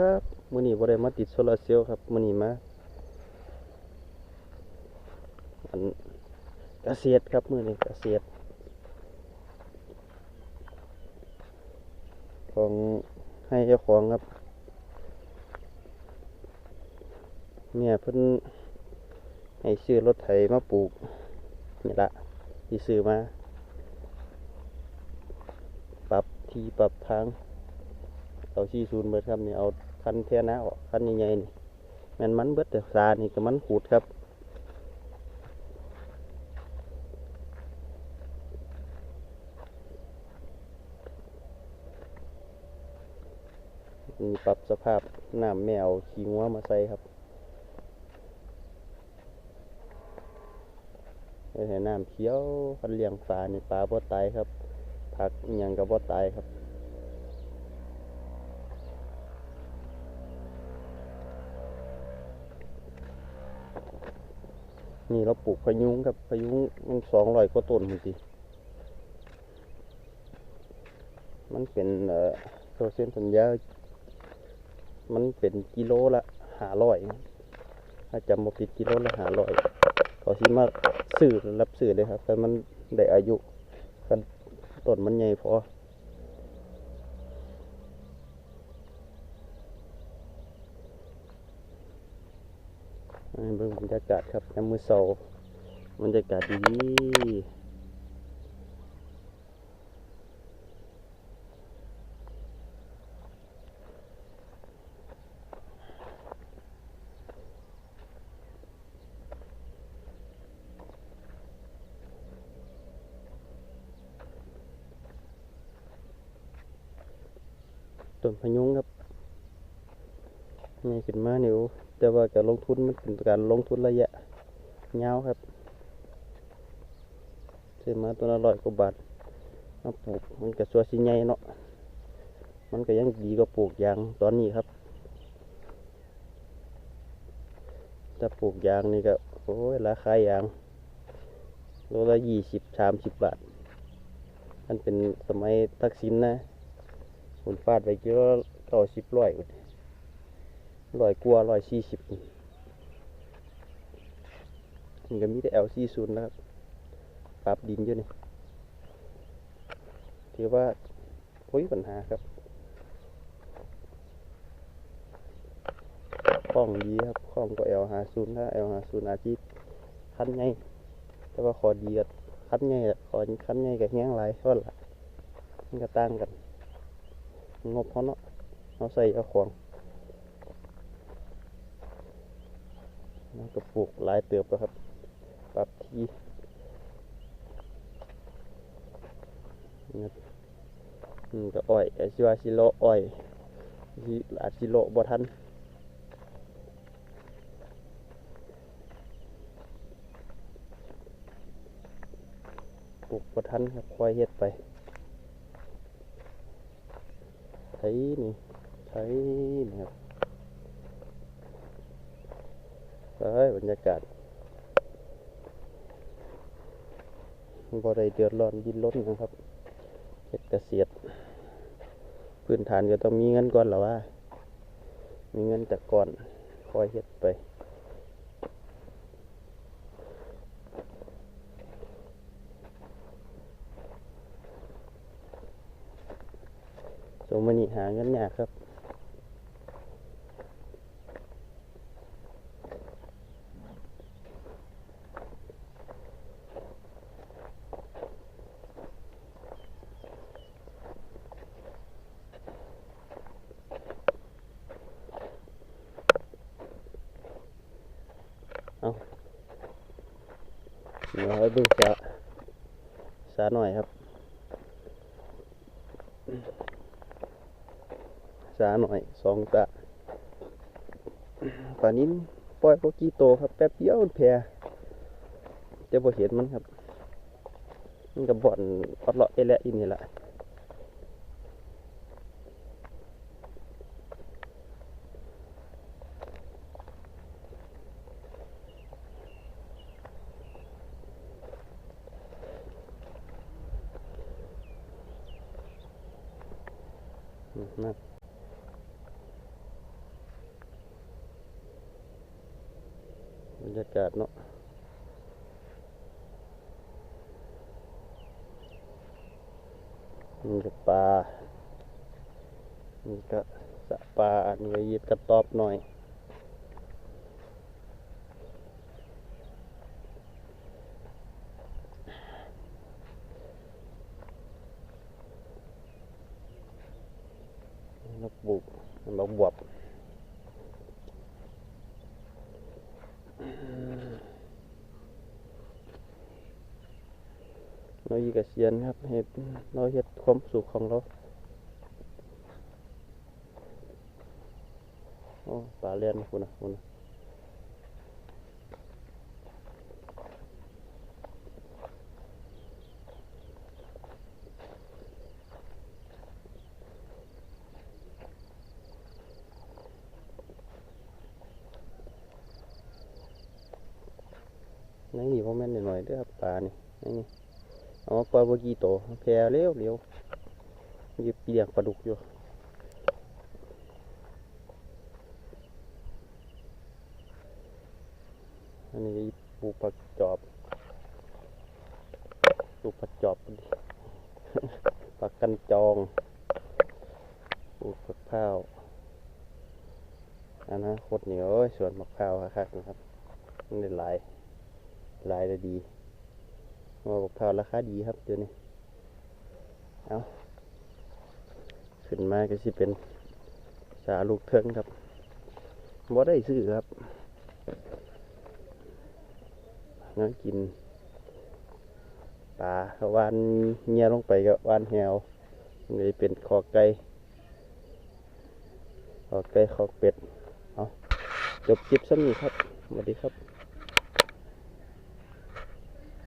ครับมื้อนี้บ่ได้มาติดโซลาร์เซลล์ครับมื้อนี้มาอันเกษตรครับมื้อนี้เกษตรของให้เจ้าของครับ เนี่ยเพิ่นให้ซื้อรถไถมาปลูกนี่ละที่ซื้อมา ปรับที่ปรับทางเอาชี้ศูนเบิดครับนี่เอา คันเทียนะออกคันใหญ่ๆนี่แม่นมันเบิดแต่สานี่ก็มันขูดครับมีปรับสภาพน้ำแมวขี้งัวมาใส่ครับเฮ็ดให้น้ำเขียวคันเลี้ยงปลานี่ปลาบ่ตายครับ ผักยังก็บ่ตายครับ นี่เราปลูกพยุงครับพยุงมันสองร้อยกว่าต้นมันสิมันเป็นเอ่อโซเซนสัญญา มันเป็นกิโลละหาร้อยถ้าจำบ่ผิดกิโลละหาร้อยเขาสิมาซื้อรับซื้อเลยครับแต่มันได้อายุกันต้นมันใหญ่พอ เบิ่งบรรยากาศครับยามมื้อเช้าบรรยากาศดีต้นพยุงครับนี่ขึ้นมาเนี่ย แต่ว่าการลงทุนมันเป็นการลงทุนระยะยาวครับซื้อมาตัวละร้อยกว่าบาทมาปลูกมันก็สัวสิใหญ่เนาะมันก็ยังดีกว่าปลูกยางตอนนี้ครับถ้าปลูกยางนี่ก็โอ้ยราคายางโลละยี่สิบสามสิบบาทมันเป็นสมัยทักษิณนะหุ่นฟาดไปเยอะเก้าสิบร้อย ร้อยกว่าร้อยสี่สิบนี่ก็มีแต่ L สี่ศูนย์นะครับปรับดินอยู่นี่ถือว่าพ้ยปัญหาครับคล่องดีครับคล่องก็ L ห้าศูนย์ถ้า L ห้าศูนย์อาชีพคันใหญ่แต่ว่าขอดีกับคันใหญ่อะขอคันใหญ่กับแห้งหลเท่าไหร่มันก็ต่างกัน งบเขาเนาะเขาใส่เอาของมัน ก็ปลูกหลายเติบแล้วครับ ปรับที่นะครับอืมก็อ้อยอาชิวาชิโลอ้อยชิอาชิโลบ่ทันปลูกบ่ทันครับค่อยเฮ็ดไปไถนี่ไถนี่ครับ เฮ้ยบรรยากาศบ่ได้เดือดร้อนดินรนนะครับเฮ็ดเกษตรพื้นฐานก็ต้องมีเงินก่อนแล้วว่า มีเงินจากก่อนคอยเฮ็ดไปสมมนิหาเงินยากครับ เอา เดี๋ยวให้เบิ่งสาสาหน่อยครับ สาหน่อยสองตะป่านนี้ปล่อยโกกี้โตครับ แป๊บเดียวมันแพรจะบ่เห็นมันครับ มันกับบ่อนอัดเลาะเอแหละอีนี่แหละ มากบรรยากาศเนาะมีป่ามีกระสะปลามีก็ยิดกระตอบหน่อย นกบวบเราอีกับเซียนครับเห็ดเราเห็ดความสุขของเราโอ้ปลาเลียนคุณนะคุณนะ นี่พ่อแม่นหน่อยเด้อครับปลานี่นี่เอามาปล่อยบกีโตแพร่เร็วเร็วยิบเปียกปลาดุกอยู่อันนี้ปลูกผักจอบปลูกผักจอบดิผักกันจองปลูกผักข้าวอันนะโคตรเหนียวสวนมะพร้าวครับนะครับนได้หลาย ลายได้ดีมะพร้าวราคาดีครับเดี๋ยวนี้เอาขึ้นมาก็สิเป็นสาลูกเทิงครับบ่ได้ซื้อครับน้ำกินปลาวานเงี้ยลงไปกับวานแหวนี่เป็นคอไก่คอไก่คอเป็ดเอาจบคลิปซ้ำนี้ครับสวัสดีครับ